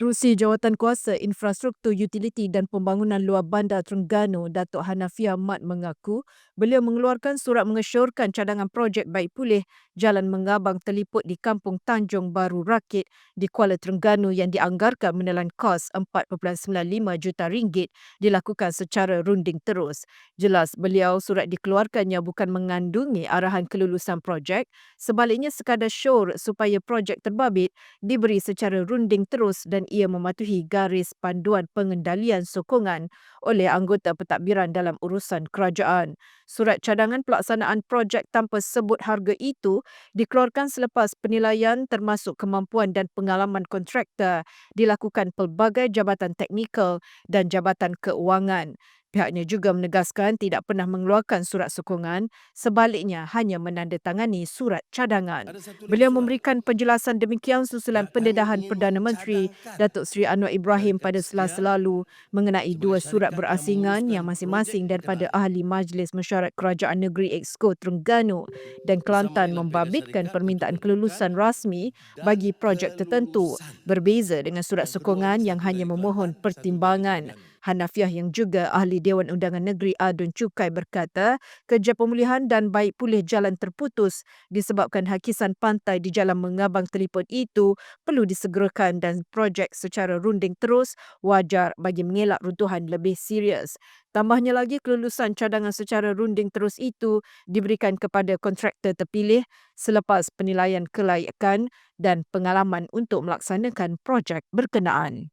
Rusi Jawatankuasa Infrastruktur Utiliti dan Pembangunan Luar Bandar Terengganu Datuk Hanafiah Mat mengaku beliau mengeluarkan surat mengesyorkan cadangan projek baik pulih Jalan Mengabang Teliput di Kampung Tanjung Baru Rakit di Kuala Terengganu yang dianggarkan menelan kos 4.95 juta ringgit dilakukan secara runding terus. Jelas beliau surat dikeluarkannya bukan mengandungi arahan kelulusan projek, sebaliknya sekadar syor supaya projek terbabit diberi secara runding terus dan ia mematuhi garis panduan pengendalian sokongan oleh anggota pentadbiran dalam urusan kerajaan. Surat cadangan pelaksanaan projek tanpa sebut harga itu dikeluarkan selepas penilaian termasuk kemampuan dan pengalaman kontraktor dilakukan pelbagai jabatan teknikal dan jabatan keuangan. Pihaknya juga menegaskan tidak pernah mengeluarkan surat sokongan, sebaliknya hanya menandatangani surat cadangan. Beliau memberikan penjelasan demikian susulan pendedahan Perdana Menteri Datuk Seri Anwar Ibrahim pada Selasa lalu mengenai dua surat berasingan yang masing-masing daripada Ahli Majlis Mesyuarat Kerajaan Negeri Exco Terengganu dan Kelantan membabitkan permintaan kelulusan rasmi bagi projek tertentu berbeza dengan surat sokongan yang hanya memohon pertimbangan. Hanafiah yang juga ahli Dewan Undangan Negeri Adun Cukai berkata, kerja pemulihan dan baik pulih jalan terputus disebabkan hakisan pantai di Jalan Mengabang Teliput itu perlu disegerakan dan projek secara runding terus wajar bagi mengelak runtuhan lebih serius. Tambahnya lagi kelulusan cadangan secara runding terus itu diberikan kepada kontraktor terpilih selepas penilaian kelayakan dan pengalaman untuk melaksanakan projek berkenaan.